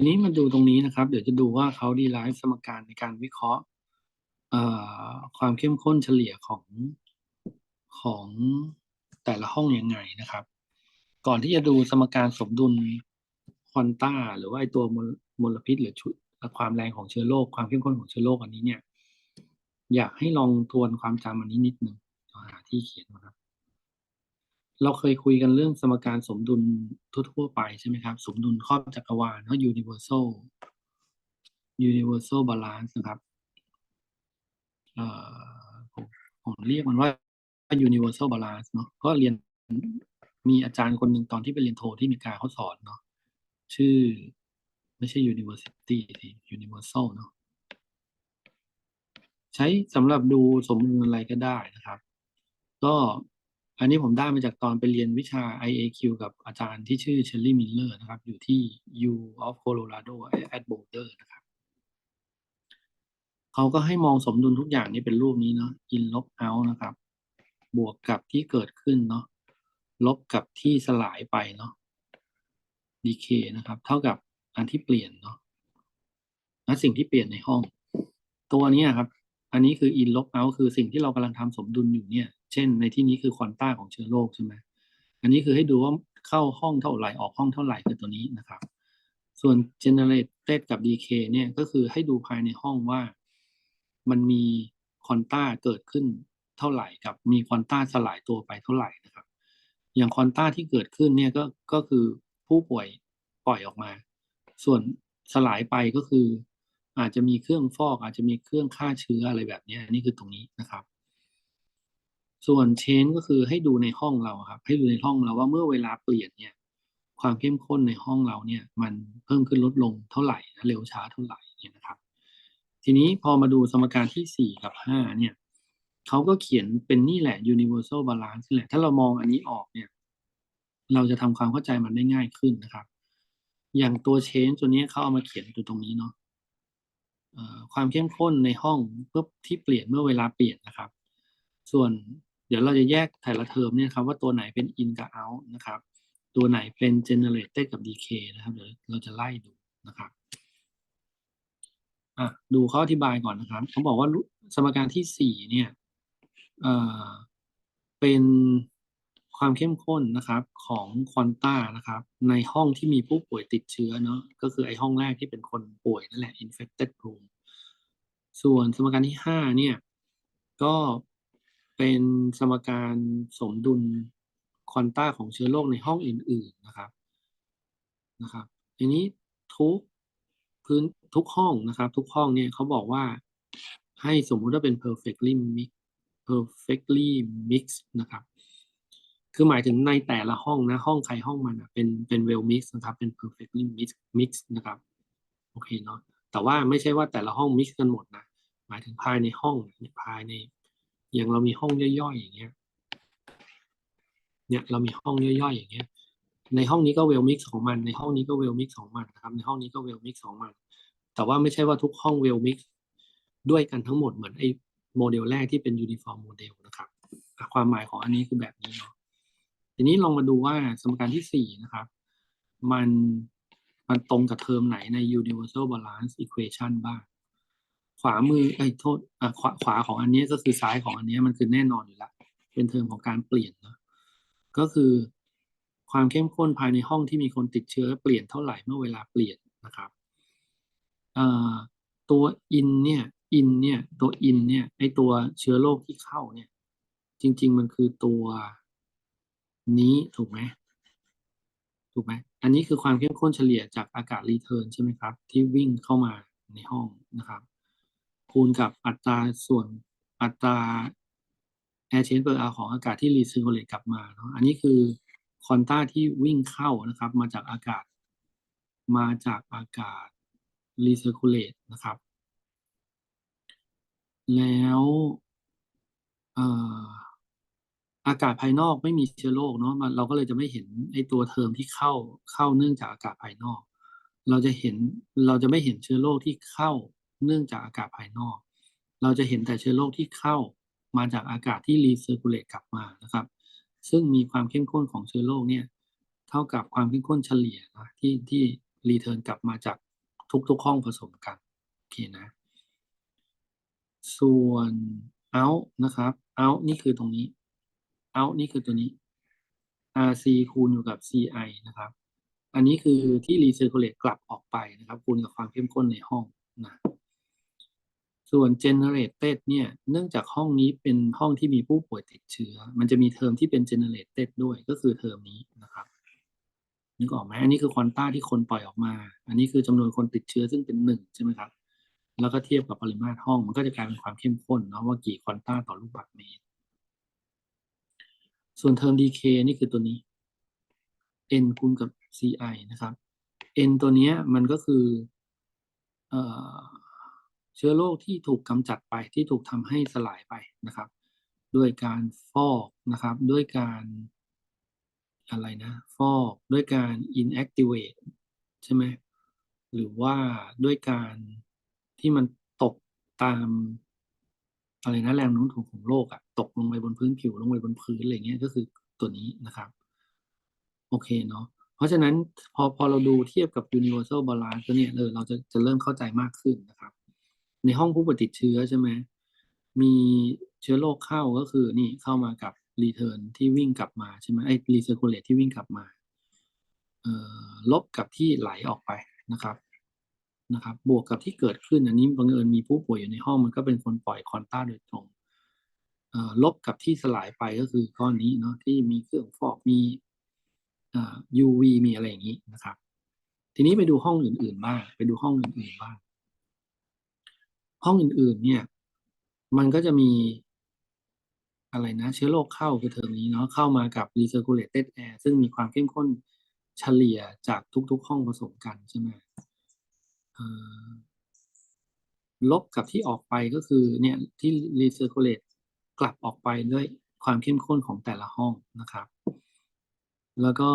ทีนี้มาดูตรงนี้นะครับ เดี๋ยวจะดูว่าเขาดีไลฟ์สมการในการวิเคราะห์ความเข้มข้นเฉลี่ยของของแต่ละห้องยังไงนะครับ ก่อนที่จะดูสมการสมดุลควอนต้าหรือว่าไอตัวมลมลพิษ หรือชุดความแรงของเชื้อโรคความเข้มข้นของเชื้อโรคอันนี้เนี่ย อยากให้ลองทวนความจำอันนี้นิดนึงหาที่เขียนนะครับ เราเคยคุยกันเรื่องสมการสมดุลทั่วๆไปใช่ไหมครับ สมดุลครอบจักรวาลเขา universal universal balance นะครับผมผมเรียกมันว่า universal balance เนาะก็เรียนมีอาจารย์คนหนึ่งตอนที่ไปเรียนโทที่อเมริกาเขาสอนเนาะชื่อ ไม่ใช่ university สิ universal เนาะใช้สำหรับดูสมดุลอะไรก็ได้นะครับ ก็ อันนี้ผมได้มาจากตอนไปเรียนวิชา IAQ กับอาจารย์ที่ชื่อเชลลี่มิลเลอร์นะครับ อยู่ที่ U of Colorado at Boulder นะครับเขาก็ให้มองสมดุลทุกอย่างนี้เป็นรูปนี้เนาะ in ลบ out นะครับ บวกกับที่เกิดขึ้นเนาะ ลบกับที่สลายไปเนาะ decay นะครับ เท่ากับอันที่เปลี่ยนเนาะและสิ่งที่เปลี่ยนในห้อง ตัวนี้ครับ อันนี้คือ in ลบ out คือสิ่งที่เรากำลังทำสมดุลอยู่เนี่ย เช่น ในที่นี้คือควอนต้าของเชื้อโรคใช่ไหมอันนี้คือให้ดูว่าเข้าห้องเท่าไหร่ออกห้องเท่าไหร่คือตัวนี้นะครับ ส่วน generated กับ decay เนี่ยก็คือให้ดูภายในห้องว่า มันมีควอนต้าเกิดขึ้นเท่าไหร่กับมีควอนต้าสลายตัวไปเท่าไหร่นะครับ อย่างควอนต้าที่เกิดขึ้นเนี่ยก็ก็คือผู้ป่วยปล่อยออกมา ส่วนสลายไปก็คืออาจจะมีเครื่องฟอกอาจจะมีเครื่องฆ่าเชื้ออะไรแบบนี้นี่คือตรงนี้นะครับ ส่วนเชนก็คือให้ดูในห้องเราครับ ให้ดูในห้องเราว่าเมื่อเวลาเปลี่ยนเนี่ย ความเข้มข้นในห้องเราเนี่ย มันเพิ่มขึ้นลดลงเท่าไหร่เร็วช้าเท่าไหร่เนี่ยนะครับ ทีนี้พอมาดูสมการที่สี่กับห้าเนี่ยเขาก็เขียนเป็นนี่แหละ universal balance นี่แหละ ถ้าเรามองอันนี้ออกเนี่ย เราจะทำความเข้าใจมันได้ง่ายขึ้นนะครับ อย่างตัว change ตัวนี้เขาเอามาเขียนอยู่ตรงนี้เนาะความเข้มข้นในห้องเพื่อที่เปลี่ยนเมื่อเวลาเปลี่ยนนะครับ ส่วน เดี๋ยวเราจะแยกแต่ละเทอมเนี่ยครับว่าตัวไหนเป็น in กับ out นะครับ ตัวไหนเป็น generated กับ decay นะครับ เดี๋ยวเราจะไล่ดูนะครับอะดูเขาอธิบายก่อนนะครับเขาบอกว่าสมการที่สี่เนี่ยเอ่อเป็นความเข้มข้นนะครับของควอนต้านะครับ ในห้องที่มีผู้ป่วยติดเชื้อเนาะก็คือไอห้องแรกที่เป็นคนป่วยนั่นแหละ infected room ส่วนสมการที่ห้าเนี่ย ก็ เป็นสมการสมดุลควอนต้าของเชื้อโรคในห้องอื่น ๆนะครับนะครับทีนี้ทุกพื้นทุกห้องนะครับ ทุกห้องเนี่ยเขาบอกว่าให้สมมุติว่าเป็น perfectly mix perfectly mix นะครับ คือหมายถึงในแต่ละห้องนะ ห้องใครห้องมันเป็นเป็น well mix นะครับ เป็น perfectly mix mix นะครับ โอเคเนาะ แต่ว่าไม่ใช่ว่าแต่ละห้อง mix กันหมดนะ หมายถึงภายในห้องภายใน อย่างเรามีห้องย่อยๆอย่างเงี้ย เนี่ยเรามีห้องย่อยๆอย่างเงี้ย ในห้องนี้ก็เวลมิกซ์ของมัน ในห้องนี้ก็เวลมิกซ์ของมันนะครับ ในห้องนี้ก็เวลมิกซ์ของมัน แต่ว่าไม่ใช่ว่าทุกห้องเวลมิกซ์ด้วยกันทั้งหมดเหมือนไอ้โมเดลแรกที่เป็นยูนิฟอร์มโมเดลนะครับความหมายของอันนี้คือแบบนี้เนาะ ทีนี้ลองมาดูว่าสมการที่สี่นะครับ มันมันตรงกับเทอมไหนใน universal balance equation บ้าง ขวามือไอ้โทษอะขวาขวาของอันนี้ก็คือซ้ายของอันนี้มันคือแน่นอนอยู่แล้วเป็นเทอมของการเปลี่ยนเนาะก็คือความเข้มข้นภายในห้องที่มีคนติดเชื้อเปลี่ยนเท่าไหร่เมื่อเวลาเปลี่ยนนะครับตัว in เนี่ย in เนี่ยตัว in เนี่ยไอตัวเชื้อโรคที่เข้าเนี่ย จริง ๆ มันคือตัวนี้ถูกไหมถูกไหมอันนี้คือความเข้มข้นเฉลี่ยจากอากาศรีเทิร์นใช่ไหมครับ ที่วิ่งเข้ามาในห้องนะครับ คูณกับอัตราส่วนอัตรา air change per hour ของอากาศที่รีเซอร์คูลเลตกลับมาเนาะอันนี้คือคอนต้าที่วิ่งเข้านะครับ มาจากอากาศ มาจากอากาศรีเซอร์คูลเลตนะครับ แล้วอากาศภายนอกไม่มีเชื้อโรคเนาะเราก็เลยจะไม่เห็นไอตัวเทอมที่เข้าเข้าเนื่องจากอากาศภายนอก เราจะเห็นเราจะไม่เห็นเชื้อโรคที่เข้า เนื่องจากอากาศภายนอก เราจะเห็นแต่เชื้อโรคที่เข้ามาจากอากาศที่รีเซอร์คูลเลตกลับมานะครับ ซึ่งมีความเข้มข้นของเชื้อโรคเนี่ยเท่ากับความเข้มข้นเฉลี่ยนะที่ที่รีเทิร์นกลับมาจากทุกๆห้องผสมกันโอเคนะ ส่วน out นะครับ out นี่คือตรงนี้ out นี่คือตัวนี้ RC คูณอยู่กับ CI นะครับ อันนี้คือที่ recirculate กลับออกไปนะครับ คูณกับความเข้มข้นในห้องนะ ส่วน generated เนี่ยเนื่องจากห้องนี้เป็นห้องที่มีผู้ป่วยติดเชื้อ มันจะมีเทอมที่เป็น generated ด้วยก็คือเทอมนี้นะครับนึกออกไหมอันนี้คือควอนต้าที่คนปล่อยออกมา อันนี้คือจำนวนคนติดเชื้อซึ่งเป็นหนึ่งใช่ไหมครับ แล้วก็เทียบกับปริมาตรห้องมันก็จะกลายเป็นความเข้มข้นเนาะว่ากี่ควอนต้าต่อลูกบาศก์เมตร ส่วนเทอม dk นี่คือตัวนี้ n คูณกับ ci นะครับ n ตัวเนี้ยมันก็คือเอ่อ เชื้อโรคที่ถูกกำจัดไปที่ถูกทำให้สลายไปนะครับ ด้วยการฟอกนะครับ ด้วยการอะไรนะฟอกด้วยการ inactivate ใช่ไหมหรือว่าด้วยการที่มันตกตามอะไรนะแรงโน้มถ่วงของโลกอะตกลงไปบนพื้นผิวลงไปบนพื้นอะไรเงี้ยก็คือตัวนี้นะครับโอเคเนาะเพราะฉะนั้นพอพอเราดูเทียบกับ universal balance ตัวเนี้ยเออเราจะจะเริ่มเข้าใจมากขึ้นนะครับ ในห้องผู้ป่วยติดเชื้อใช่ไหมมีเชื้อโรคเข้าก็คือนี่เข้ามากับ return ที่วิ่งกลับมาใช่ไหมไอ้ recirculate ที่วิ่งกลับมาเอ่อลบกับที่ไหลออกไปนะครับนะครับ บวกกับที่เกิดขึ้นอันนี้บังเอิญมีผู้ป่วยอยู่ในห้องมันก็เป็นคนปล่อยคอนต้าโดยตรงเอ่อลบกับที่สลายไปก็คือก้อนนี้เนาะที่มีเครื่องฟอกมีอ่า UV มีอะไรอย่างนี้นะครับ ทีนี้ไปดูห้องอื่นๆบ้างไปดูห้องอื่นๆบ้าง ห้องอื่น ๆ เนี่ย มันก็จะมีอะไรนะ เชื้อโรคเข้าคือเทอมนี้เนาะเข้ามากับ recirculated air ซึ่งมีความเข้มข้นเฉลี่ยจากทุก ๆ ห้องผสมกันใช่ไหมลบกับที่ออกไปก็คือเนี่ยที่ recirculate กลับออกไปด้วยความเข้มข้นของแต่ละห้องนะครับ แล้วก็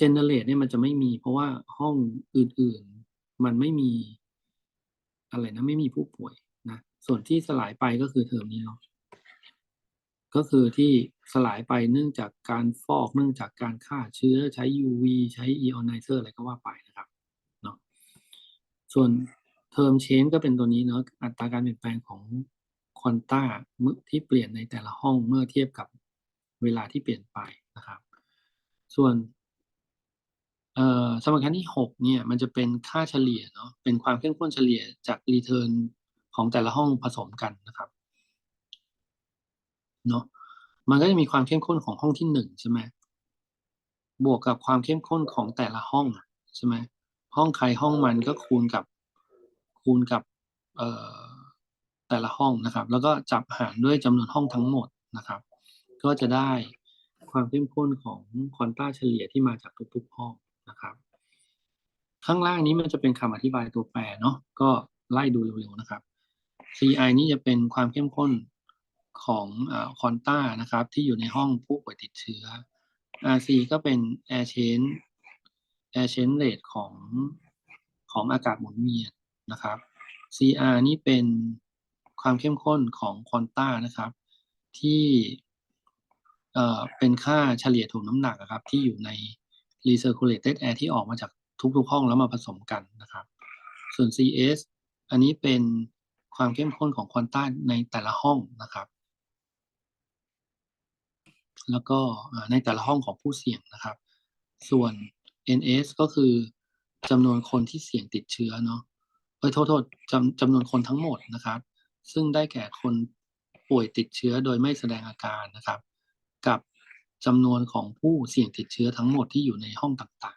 generate เนี่ยมันจะไม่มี เพราะว่าห้องอื่น ๆ มันไม่มีอะไรนะไม่มีผู้ป่วย ส่วนที่สลายไปก็คือเทอมนี้เนาะก็คือที่สลายไปเนื่องจากการฟอกเนื่องจากการฆ่าเชื้อใช้ UV ใช้ ionizer อะไรก็ว่าไปนะครับเนาะส่วนเทอมเชนก็เป็นตัวนี้เนาะอัตราการเปลี่ยนแปลงของควอนต้าที่เปลี่ยนในแต่ละห้องเมื่อเทียบกับเวลาที่เปลี่ยนไปนะครับ ส่วนสมการที่หกเนี่ย มันจะเป็นค่าเฉลี่ยเนาะเป็นความเข้มข้นเฉลี่ยจากรีเทิร์น ของแต่ละห้องผสมกันนะครับเนาะมันก็จะมีความเข้มข้นของห้องที่หนึ่งใช่ไหมบวกกับความเข้มข้นของแต่ละห้องใช่ไหมห้องใครห้องมันก็คูณกับคูณกับเอ่อแต่ละห้องนะครับ แล้วก็จับหารด้วยจำนวนห้องทั้งหมดนะครับ ก็จะได้ความเข้มข้นของควอนต้าเฉลี่ยที่มาจากทุกๆห้องนะครับ ข้างล่างนี้มันจะเป็นคำอธิบายตัวแปรเนาะก็ไล่ดูเร็วๆนะครับ CI นี่จะเป็นความเข้มข้นของคอนต้านะครับ ที่อยู่ในห้องผู้ป่วยติดเชื้อ RC ก็เป็น air change air change rate ของของอากาศหมุนเวียนนะครับ CR นี่เป็นความเข้มข้นของควอนต้านะครับ ที่เอ่อเป็นค่าเฉลี่ยถ่วงน้ำหนักนะครับ ที่อยู่ใน recirculated air ที่ออกมาจากทุกๆห้องแล้วมาผสมกันนะครับ ส่วน CS อันนี้เป็น ความเข้มข้นของควอนต้าในแต่ละห้องนะครับ แล้วก็ในแต่ละห้องของผู้เสี่ยงนะครับ ส่วน NS ก็คือจำนวนคนที่เสี่ยงติดเชื้อเนาะเอ้ยโทษโทษจำจำนวนคนทั้งหมดนะครับ ซึ่งได้แก่คนป่วยติดเชื้อโดยไม่แสดงอาการนะครับ กับจำนวนของผู้เสี่ยงติดเชื้อทั้งหมดที่อยู่ในห้องต่าง